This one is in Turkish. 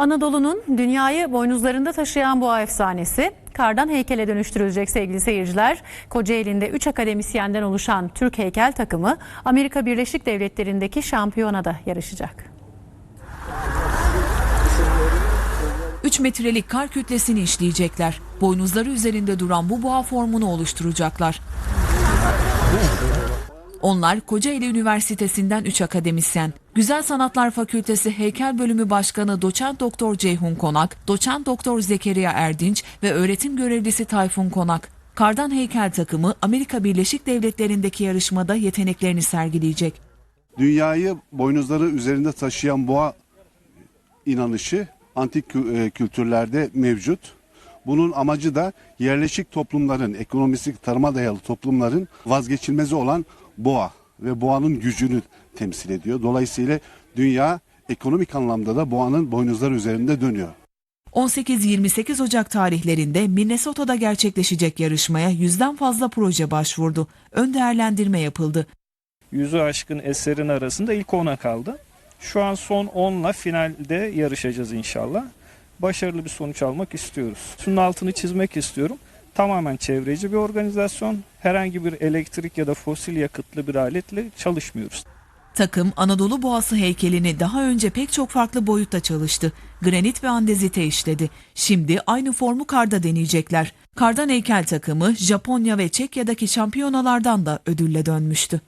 Anadolu'nun dünyayı boynuzlarında taşıyan boğa efsanesi kardan heykele dönüştürülecek sevgili seyirciler. Kocaeli'nde 3 akademisyenden oluşan Türk heykel takımı Amerika Birleşik Devletleri'ndeki şampiyonada yarışacak. 3 metrelik kar kütlesini işleyecekler. Boynuzları üzerinde duran bu boğa formunu oluşturacaklar. Onlar Kocaeli Üniversitesi'nden 3 akademisyen. Güzel Sanatlar Fakültesi Heykel Bölümü Başkanı Doçent Doktor Ceyhun Konak, Doçent Doktor Zekeriya Erdinç ve öğretim görevlisi Tayfun Konak. Kardan heykel takımı Amerika Birleşik Devletleri'ndeki yarışmada yeteneklerini sergileyecek. dünyayı boynuzları üzerinde taşıyan boğa inanışı antik e, kültürlerde mevcut. Bunun amacı da yerleşik toplumların, ekonomisi tarıma dayalı toplumların vazgeçilmezi olan boğa ve boğanın gücünü temsil ediyor. Dolayısıyla dünya ekonomik anlamda da boğanın boynuzları üzerinde dönüyor. 18-28 Ocak tarihlerinde Minnesota'da gerçekleşecek yarışmaya yüzden fazla proje başvurdu. Ön değerlendirme yapıldı. yüzü aşkın eserin arasında ilk 10'a kaldı. Şu an son 10'la finalde yarışacağız inşallah. Başarılı bir sonuç almak istiyoruz. Şunun altını çizmek istiyorum. Tamamen çevreci bir organizasyon. Herhangi bir elektrik ya da fosil yakıtlı bir aletle çalışmıyoruz. Takım Anadolu Boğası heykelini daha önce pek çok farklı boyutta çalıştı. Granit ve andezite işledi. Şimdi aynı formu karda deneyecekler. Kardan heykel takımı Japonya ve Çekya'daki şampiyonalardan da ödülle dönmüştü.